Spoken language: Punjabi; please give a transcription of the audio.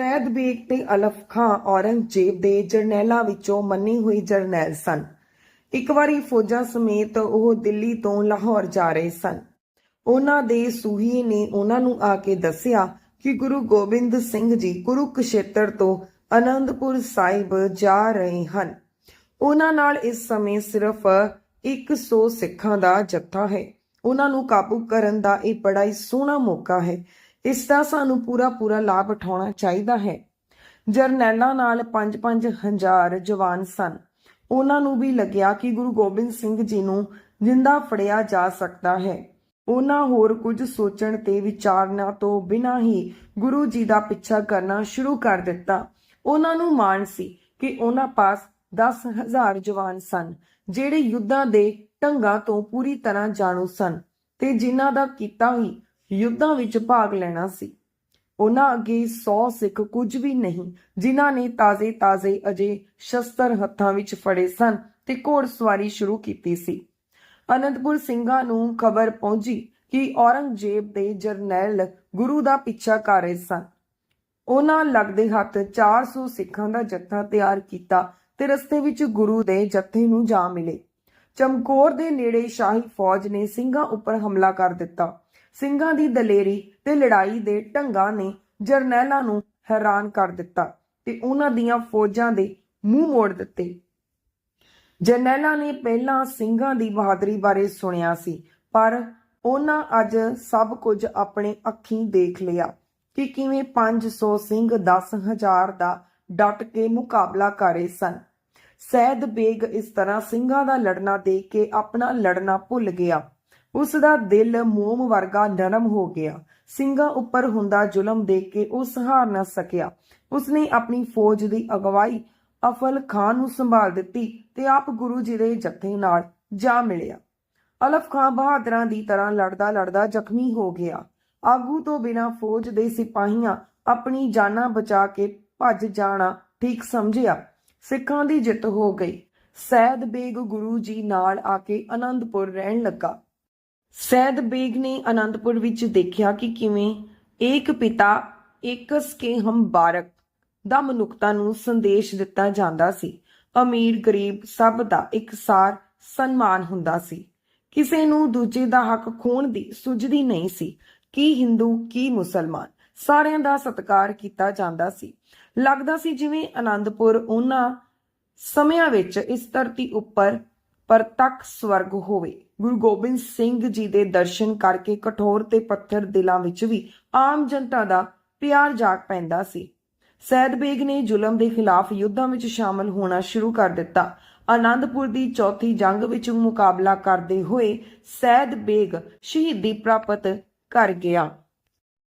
ਸੈਦ ਬੇਗ ਤੇ ਅਲਫ ਖਾਂ ਔਰੰਗਜ਼ੇਬ ਦੇ ਜਰਨੈਲਾਂ ਵਿੱਚੋਂ ਮੰਨੀ ਹੋਈ ਜਰਨੈਲ ਸਨ। ਇੱਕ ਵਾਰੀ ਫੌਜਾਂ ਸਮੇਤ ਉਹ ਦਿੱਲੀ ਤੋਂ ਲਾਹੌਰ ਜਾ ਰਹੇ ਸਨ। ਉਹਨਾਂ ਦੇ ਸੂਹੀ ਨੇ ਉਹਨਾਂ ਨੂੰ ਆ ਕੇ ਦੱਸਿਆ ਕਿ ਗੁਰੂ ਗੋਬਿੰਦ ਸਿੰਘ ਜੀ ਕੁਰੂਕਸ਼ੇਤਰ ਤੋਂ ਅਨੰਦਪੁਰ ਸਾਹਿਬ ਜਾ ਰਹੇ ਹਨ। ਉਹਨਾਂ ਨਾਲ ਇਸ ਸਮੇਂ ਸਿਰਫ 100 ਸਿੱਖਾਂ ਦਾ ਜੱਥਾ ਹੈ। ਉਹਨਾਂ ਨੂੰ ਕਾਬੂ ਕਰਨ ਦਾ ਇਹ ਬੜਾ ਹੀ ਸੋਹਣਾ ਮੌਕਾ ਹੈ ਇਸ ਦਾ ਸਾਨੂੰ ਪੂਰਾ ਪੂਰਾ ਲਾਭ ਉਠਾਉਣਾ ਚਾਹੀਦਾ ਹੈ। ਜਰਨੈਲਾਂ ਨਾਲ 5-5 ਹਜ਼ਾਰ ਜਵਾਨ ਸਨ। ਉਹਨਾਂ ਨੂੰ ਵੀ ਲੱਗਿਆ ਕਿ ਗੁਰੂ ਗੋਬਿੰਦ ਸਿੰਘ ਜੀ ਨੂੰ ਜਿੰਦਾ ਫੜਿਆ ਜਾ ਸਕਦਾ ਹੈ। ਉਹਨਾਂ ਹੋਰ ਕੁਝ ਸੋਚਣ ਤੇ ਵਿਚਾਰਨਾ ਤੋਂ ਬਿਨਾਂ ਹੀ ਗੁਰੂ ਜੀ ਦਾ ਪਿੱਛਾ ਕਰਨਾ ਸ਼ੁਰੂ ਕਰ ਦਿੱਤਾ। ਉਹਨਾਂ ਨੂੰ ਮਾਣ ਸੀ ਕਿ ਉਹਨਾਂ ਪਾਸ 10000 ਜਵਾਨ ਸਨ, ਜਿਹੜੇ ਯੁੱਧਾਂ ਦੇ ਢੰਗਾਂ ਤੋਂ ਪੂਰੀ ਤਰ੍ਹਾਂ ਜਾਣੂ ਸਨ ਤੇ ਜਿਨ੍ਹਾਂ ਦਾ ਕੀਤਾ ਹੀ ਯੁੱਧਾਂ ਵਿੱਚ ਭਾਗ ਲੈਣਾ ਸੀ। ਉਹਨਾਂ ਅੱਗੇ 100 ਸਿੱਖ ਕੁਝ ਵੀ ਨਹੀਂ, ਜਿਨ੍ਹਾਂ ਨੇ ਤਾਜ਼ੇ-ਤਾਜ਼ੇ ਅਜੇ ਸ਼ਸਤਰ ਹੱਥਾਂ ਵਿੱਚ ਫੜੇ ਸਨ ਤੇ ਘੋੜਸਵਾਰੀ ਸ਼ੁਰੂ ਕੀਤੀ ਸੀ। ਅਨੰਦਪੁਰ ਸਿੰਘਾਂ ਨੂੰ ਖਬਰ ਪਹੁੰਚੀ ਕਿ ਔਰੰਗਜ਼ੇਬ ਦੇ ਜਰਨੈਲ ਗੁਰੂ ਦਾ ਪਿੱਛਾ ਕਰ ਰਹੇ ਸਨ। ਉਹਨਾਂ ਲੱਗਦੇ ਹੱਥ 400 ਸਿੱਖਾਂ ਦਾ ਜੱਥਾ ਤਿਆਰ ਕੀਤਾ ਤੇ ਰਸਤੇ ਵਿੱਚ ਗੁਰੂ ਦੇ ਜੱਥੇ ਨੂੰ ਜਾ ਮਿਲੇ। ਚਮਕੌਰ ਦੇ ਨੇੜੇ ਸ਼ਾਹੀ ਫੌਜ ਨੇ ਸਿੰਘਾਂ ਉੱਪਰ ਹਮਲਾ ਕਰ ਦਿੱਤਾ। ਸਿੰਘਾਂ ਦੀ ਦਲੇਰੀ ਤੇ ਲੜਾਈ ਦੇ ਢੰਗਾਂ ਨੇ ਜਰਨੈਲਾਂ ਨੂੰ ਹੈਰਾਨ ਕਰ ਦਿੱਤਾ ਤੇ ਉਹਨਾਂ ਦੀਆਂ ਫੌਜਾਂ ਦੇ ਮੂੰਹ ਮੋੜ ਦਿੱਤੇ। ਜਰਨੈਲਾਂ ਨੇ ਪਹਿਲਾਂ ਸਿੰਘਾਂ ਦੀ ਬਹਾਦਰੀ ਬਾਰੇ ਸੁਣਿਆ ਸੀ, ਪਰ ਉਹਨਾਂ ਅੱਜ ਸਭ ਕੁਝ ਆਪਣੇ ਅੱਖੀਂ ਦੇਖ ਲਿਆ ਕਿ ਕਿਵੇਂ 500 ਸਿੰਘ 10000 ਦਾ ਡਟ ਕੇ ਮੁਕਾਬਲਾ ਕਰ ਰਹੇ ਸਨ। ਸੈਦ ਬੇਗ ਇਸ ਤਰ੍ਹਾਂ ਸਿੰਘਾਂ ਦਾ ਲੜਨਾ ਦੇਖ ਕੇ ਆਪਣਾ ਲੜਨਾ ਭੁੱਲ ਗਿਆ। ਉਸ ਦਾ ਦਿਲ ਮੋਮ ਵਰਗਾ ਨਰਮ ਹੋ ਗਿਆ। ਸਿੰਘਾਂ ਉੱਪਰ ਹੁੰਦਾ ਜ਼ੁਲਮ ਦੇਖ ਕੇ ਉਹ ਸਹਾਰ ਨਾ ਸਕਿਆ। ਉਸਨੇ ਆਪਣੀ ਫੌਜ ਦੀ ਅਗਵਾਈ ਅਫਲ ਖਾਨ ਨੂੰ ਸੰਭਾਲ ਦਿੱਤੀ ਤੇ ਆਪ ਗੁਰੂ ਜੀ ਦੇ ਜੱਥੇ ਨਾਲ ਜਾ ਮਿਲਿਆ। ਅਲਫ ਖਾਨ ਬਹਾਦਰਾਂ ਦੀ ਤਰ੍ਹਾਂ ਲੜਦਾ ਲੜਦਾ ਜ਼ਖਮੀ ਹੋ ਗਿਆ। ਆਗੂ ਤੋਂ ਬਿਨਾ ਫੌਜ ਦੇ ਸਿਪਾਹੀਆਂ ਆਪਣੀ ਜਾਨਾਂ ਬਚਾ ਕੇ ਭੱਜ ਜਾਣਾ ਠੀਕ ਸਮਝਿਆ। ਸਿੱਖਾਂ ਦੀ ਜਿੱਤ ਹੋ ਗਈ। ਸੈਦ ਬੇਗ ਗੁਰੂ ਜੀ ਨਾਲ ਆ ਕੇ ਅਨੰਦਪੁਰ ਰਹਿਣ ਲੱਗਾ। ਸੈਦ ਬੇਗ ਨੇ ਆਨੰਦਪੁਰ ਵਿੱਚ ਦੇਖਿਆ ਕਿ ਕਿਵੇਂ ਏਕ ਪਿਤਾ ਏਕਸ ਕੇ ਹਮ ਬਾਰਕ ਦਾ ਮਨੁੱਖਤਾ ਨੂੰ ਸੰਦੇਸ਼ ਦਿੱਤਾ ਜਾਂਦਾ ਸੀ। ਅਮੀਰ ਗਰੀਬ ਸਭ ਦਾ ਇੱਕਸਾਰ ਸਨਮਾਨ ਹੁੰਦਾ ਸੀ। ਕਿਸੇ ਨੂੰ ਦੂਜੇ ਦਾ ਹੱਕ ਖੋਣ ਦੀ ਸੁਝਦੀ ਨਹੀਂ ਸੀ। ਕੀ ਹਿੰਦੂ, ਕੀ ਮੁਸਲਮਾਨ, ਸਾਰਿਆਂ ਦਾ ਸਤਿਕਾਰ ਕੀਤਾ ਜਾਂਦਾ ਸੀ। ਲੱਗਦਾ ਸੀ ਜਿਵੇਂ ਆਨੰਦਪੁਰ ਉਹਨਾਂ ਸਮਿਆਂ ਵਿੱਚ ਇਸ ਧਰਤੀ ਉੱਪਰ ਪਰਤੱਖ ਸਵਰਗ ਹੋਵੇ। ਗੁਰੂ ਗੋਬਿੰਦ ਸਿੰਘ ਜੀ ਦੇ ਦਰਸ਼ਨ ਕਰਕੇ ਕਠੋਰ ਤੇ ਪੱਥਰ ਦਿਲਾਂ ਵਿੱਚ ਵੀ ਆਮ ਜਨਤਾ ਦਾ ਪਿਆਰ ਜਾਗ ਪੈਂਦਾ ਸੀ। ਸੈਦ ਬੇਗ ਨੇ ਜ਼ੁਲਮ ਦੇ ਖਿਲਾਫ ਯੁੱਧਾਂ ਵਿੱਚ ਸ਼ਾਮਲ ਹੋਣਾ ਸ਼ੁਰੂ ਕਰ ਦਿੱਤਾ। ਆਨੰਦਪੁਰ ਦੀ ਚੌਥੀ ਜੰਗ ਵਿੱਚ ਮੁਕਾਬਲਾ ਕਰਦੇ ਹੋਏ ਸੈਦ ਬੇਗ ਸ਼ਹੀਦੀ ਪ੍ਰਾਪਤ ਕਰ ਗਿਆ।